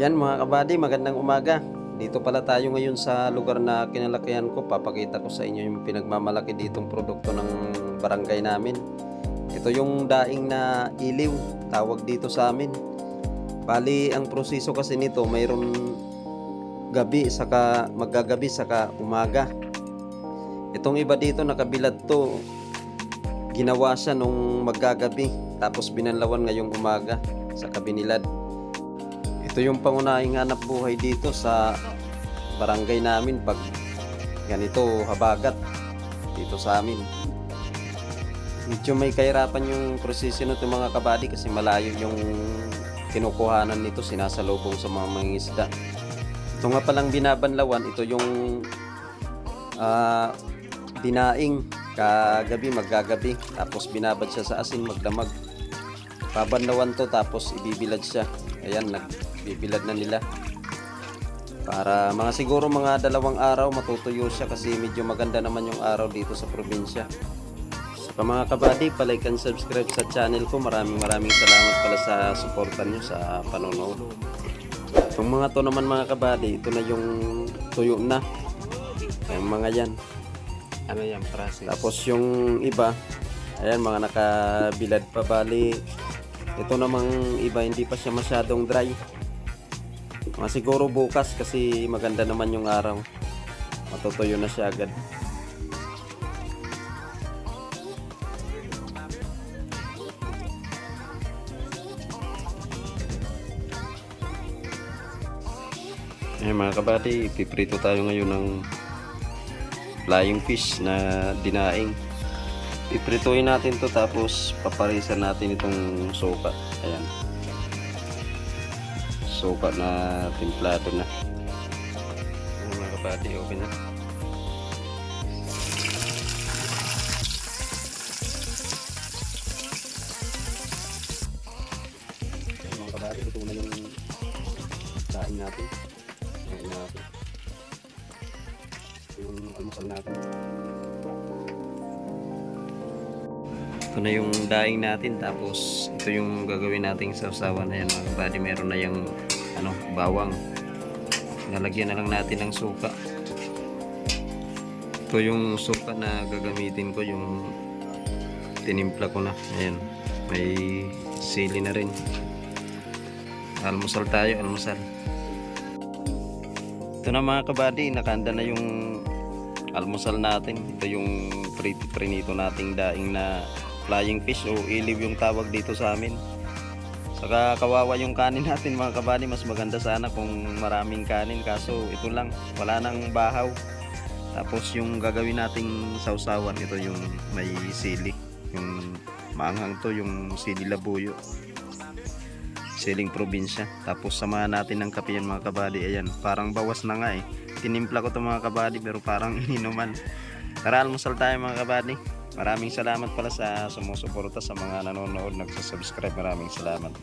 Yan mga kabady, magandang umaga. Dito pala tayo ngayon sa lugar na kinalakihan ko. Papakita ko sa inyo yung pinagmamalaki ditong produkto ng barangay namin. Ito yung daing na iliw, tawag dito sa amin. Bali, ang proseso kasi nito, mayroon gabi, saka magagabi, saka umaga. Itong iba dito, nakabilad to, ginawa siya nung magagabi, tapos binanlawan ngayong umaga sa kabinilad. Ito yung pangunahing hanap buhay dito sa barangay namin pag ganito habagat dito sa amin. Medyo may kahirapan yung proseso nito mga kabady kasi malayo yung kinukuhanan nito sinasalubong sa mga mangingisda. Ito nga palang binabanlawan, ito yung ah, dinaing kagabi maggagabi tapos binabad siya sa asin magdamag. Babanlawan to tapos ibibilad siya. Ayan, nagbibilad na nila. Para mga siguro mga dalawang araw matutuyo siya kasi medyo maganda naman yung araw dito sa probinsya. Sa mga kabady, palike and subscribe sa channel ko. Maraming maraming salamat pala sa suporta nyo sa panonood. Itong mga to naman mga kabady, ito na yung tuyo na. Yung mga yan. Ano yan, process? Tapos yung iba, ayan mga nakabilad pa bali. Ito namang iba hindi pa siya masyadong dry. Mga siguro bukas kasi maganda naman yung araw. Matutuyo na siya agad. Ayan mga kabady, piprito tayo ngayon ng flying fish na dinaing. Piprituin natin to tapos paparisan natin itong suka. Ayan. Suka na timplado na. Ayan mga kabady, open na. Ayan mga kabady, ito na yung daing natin. Ayan natin. Yung almusal natin. Ito na yung daing natin tapos ito yung gagawin nating sausawan na yan mga kabady. Meron na yung ano, bawang. Nalagyan na lang natin ng suka. Ito yung suka na gagamitin ko yung tinimpla ko na. Ayan. May sili na rin. Almusal tayo, almusal. Ito na mga kabady, nakanda na yung almusal natin. Ito yung prinito nating daing na flying fish o iliw yung tawag dito sa amin. Saka kawawa yung kanin natin mga kabady, mas maganda sana kung maraming kanin kaso ito lang, wala nang bahaw. Tapos yung gagawin nating sausawan, ito yung may sili. Yung maanghang to, yung sili labuyo. Siling probinsya. Tapos samahan natin ng kape yan mga kabady. Ayan, parang bawas na nga eh. Tinimpla ko to mga kabady pero parang ininuman. Tara, almusal tayo mga kabady. Maraming salamat pala sa sumusuporta sa mga nanonood, nagsasubscribe. Maraming salamat.